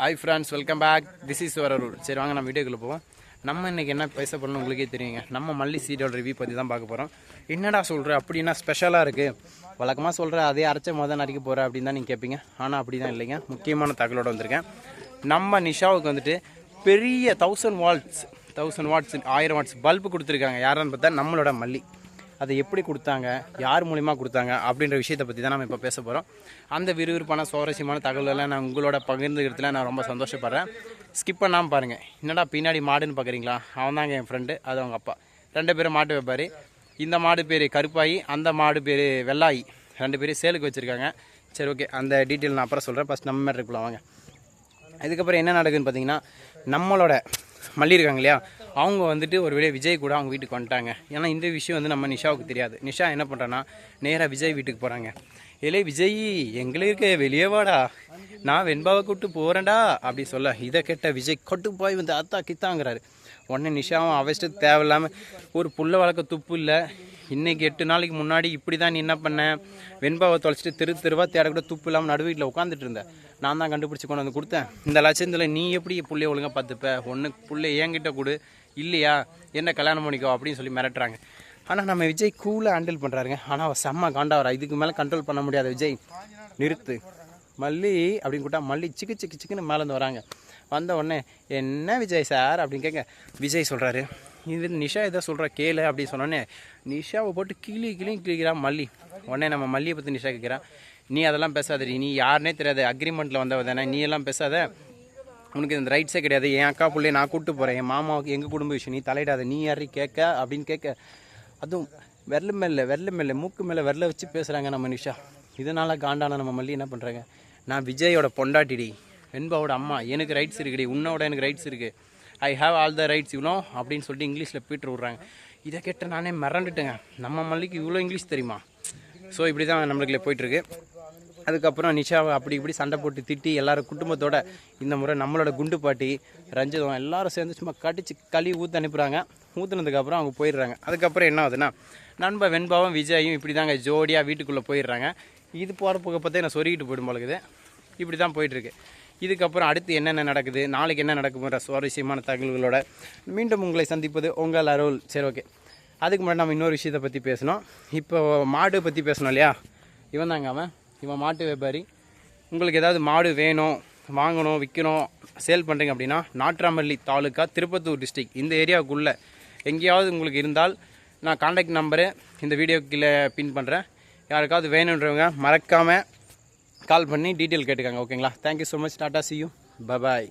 Hi friends welcome back this is வரரூர் சரி வாங்க நம்ம வீடியோக்குள்ளே போவோம். நம்ம இன்னைக்கு என்ன பேச போறோம்னு உங்களுக்கே தெரியுங்க. நம்ம மல்லி சீடோட ரிவ்யூ பற்றி தான் பார்க்க போகிறோம் என்னடா சொல்கிற அப்படின்னா ஸ்பெஷலாக இருக்குது வழக்கமாக சொல்கிற அதே அரைச்ச மொதல் நடிக்க போகிற அப்படின்னு தான் நீங்கள் கேட்பீங்க ஆனால் அப்படி தான் இல்லைங்க. முக்கியமான தகவலோடு வந்திருக்கேன். நம்ம நிஷாவுக்கு வந்துட்டு பெரிய தௌசண்ட் வாட்ஸ் தௌசண்ட் வாட்ஸ் ஆயிரம் வாட்ஸ் பல்பு கொடுத்துருக்காங்க. யாருன்னு பார்த்தா நம்மளோட மல்லி. அதை எப்படி கொடுத்தாங்க யார் மூலிமா கொடுத்தாங்க அப்படின்ற விஷயத்தை பற்றி தான் நம்ம இப்போ பேச போகிறோம் அந்த விறுவிறுப்பான சுவாரஸ்யமான தகவலெல்லாம் நான் உங்களோட பகிர்ந்துக்கிறதுல நான் ரொம்ப சந்தோஷப்படுறேன். ஸ்கிப் பண்ணாமல் பாருங்கள் என்னடா பின்னாடி மாடுன்னு பார்க்குறீங்களா அவன் தாங்க என் ஃப்ரெண்டு அது அவங்க அப்பா. ரெண்டு பேரும் மாட்டு வைப்பார் இந்த மாடு பேர் கருப்பாயி அந்த மாடு பேர் வெள்ளாயி. ரெண்டு பேரும் சேலுக்கு வச்சுருக்காங்க. சரி ஓகே அந்த டீட்டெயில் நான் அப்புறம் சொல்கிறேன் ஃபஸ்ட் நம்ம மாதிரி இருக்கலாம் வாங்க. இதுக்கப்புறம் என்ன நடக்குதுன்னு பார்த்தீங்கன்னா நம்மளோட மல்லி இருக்காங்க இல்லையா? அவங்க வந்துட்டு ஒரு விட விஜய் கூட அவங்க வீட்டுக்கு வந்துட்டாங்க. ஏன்னா இந்த விஷயம் வந்து நம்ம நிஷாவுக்கு தெரியாது. நிஷா என்ன பண்ணுறான்னா நேராக விஜய் வீட்டுக்கு போகிறாங்க ஏலே விஜய் எங்களுக்கு வெளியே வாடா. நான் வெண்பாவை கூப்பிட்டு போகிறேன்டா அப்படி சொல்ல இதை கேட்ட விஜய் கொட்டு போய் வந்து அத்தா கித்தாங்கிறாரு. உடனே நிஷாவும் அவஸ்ட்டு தேவையில்லாமல் ஒரு புள்ள வளர்க்க துப்பு இல்லை. இன்றைக்கி எட்டு நாளைக்கு முன்னாடி இப்படி தான் நீ என்ன பண்ண? வெண்பாவை தொலைச்சிட்டு தெரு தெருவாக தேட கூட துப்பு இல்லாமல் நடு வீட்டில் உட்காந்துட்டு இருந்தேன் நான் தான் கண்டுபிடிச்சி கொண்டு வந்து கொடுத்தேன். இந்த லட்சத்தில் நீ எப்படி பிள்ளைய ஒழுங்காக பார்த்துப்ப? ஒன்று பிள்ளை என்கிட்ட கொடு. இல்லையா? என்ன கல்யாணம் பண்ணிக்கோ அப்படின்னு சொல்லி மிரட்டுறாங்க. ஆனால் நம்ம விஜய் கூலாக ஹேண்டில் பண்ணுறாருங்க ஆனால் அவர் செம்ம காண்டாவரா. இதுக்கு மேலே கண்ட்ரோல் பண்ண முடியாத விஜய். நிறுத்து. மல்லி அப்படின்னு கூட்டா மல்லி சிக்கு சிக்கு சிக்குன்னு மேலேருந்து வராங்க. வந்த உடனே என்ன விஜய் சார்? அப்படின்னு கேட்க விஜய் சொல்கிறாரு இது நிஷா ஏதோ சொல்கிற கேளு அப்படின்னு சொன்னோடனே நிஷாவை போட்டு கிளி கிளியும் கிளிக்கிறான் மல்லி. உடனே நம்ம மல்லியை பற்றி நிஷா கேட்குறான் நீ அதெல்லாம் பேசாதடி. நீ யாருனே தெரியாது. அக்ரிமெண்ட்டில் வந்தவ தானே. நீ எல்லாம் பேசாத. உனக்கு இந்த ரைட்ஸே கிடையாது. என் அக்கா பிள்ளைய நான் கூப்பிட்டு போகிறேன் என் மாமாவுக்கு எங்கள் குடும்ப விஷயம்? நீ தலையிடாத. நீ யாரையும் கேட்க அப்படின்னு கேட்க. அதுவும் விரல மேலே விரல மேலே மூக்கு மேலே விரல வச்சு பேசுகிறாங்க நம்ம நிஷா. இதனால் காண்டான நம்ம மல்லி என்ன பண்ணுறாங்க நான் விஜயோட பொண்டாட்டிடி வெண்பாவோட அம்மா. எனக்கு ரைட்ஸ் இருக்குடி. உன்னோட எனக்கு ரைட்ஸ் இருக்குது I have all the rights இவ்வளோ அப்படின்னு சொல்லிட்டு இங்கிலீஷில் போயிட்டு விட்றாங்க. இதை கேட்ட நானே மிரண்டுட்டேங்க நம்ம மல்லிக்கு இவ்வளோ இங்கிலீஷ் தெரியுமா? ஸோ இப்படி தான் நம்மளுக்குள்ளே போயிட்டுருக்கு அதுக்கப்புறம் நிஷாவை அப்படி இப்படி சண்டை போட்டு திட்டி எல்லாரும் குடும்பத்தோட இந்த முறை நம்மளோட குண்டு பாட்டி ரஞ்சிதம் எல்லாரும் சேர்ந்து சும்மா கடிச்சு களி ஊற்றி அனுப்புகிறாங்க ஊற்றுனதுக்கப்புறம் அவங்க போயிடுறாங்க. அதுக்கப்புறம் என்ன ஆகுதுன்னா நண்ப வெண்பாவும் விஜயும் இப்படி தாங்க ஜோடியாக வீட்டுக்குள்ளே போயிடுறாங்க. இது போகிற போக பார்த்தே நான் சொருகிட்டு போயிடும் போலக்குது இப்படி தான் போயிட்டுருக்கு. இதுக்கப்புறம் அடுத்து என்னென்ன நடக்குது நாளைக்கு என்ன நடக்குங்கிற சுவாரஸ்யமான தகவல்களோட மீண்டும் உங்களை சந்திப்பது உங்கள் அருள். சரி ஓகே. அதுக்கு முன்னாடி நம்ம இன்னொரு விஷயத்தை பற்றி பேசணும். இப்போ மாடு பற்றி பேசணும் இல்லையா? இவன் தாங்க அவன். இவன் மாட்டு வியாபாரி. உங்களுக்கு ஏதாவது மாடு வேணும் வாங்கணும் விற்கணும் சேல் பண்ணுறீங்க அப்படின்னா நாட்ராமல்லி தாலுக்கா திருப்பத்தூர் டிஸ்ட்ரிக் இந்த ஏரியாவுக்குள்ளே எங்கேயாவது உங்களுக்கு இருந்தால் நான் காண்டாக்ட் நம்பரு இந்த வீடியோ கீழே பின் பண்ணுறேன் யாருக்காவது வேணுன்றவங்க மறக்காமல் கால் பண்ணி டீட்டெயில் கேட்டுக்கோங்க ஓகேங்களா thank you so much tata see you bye bye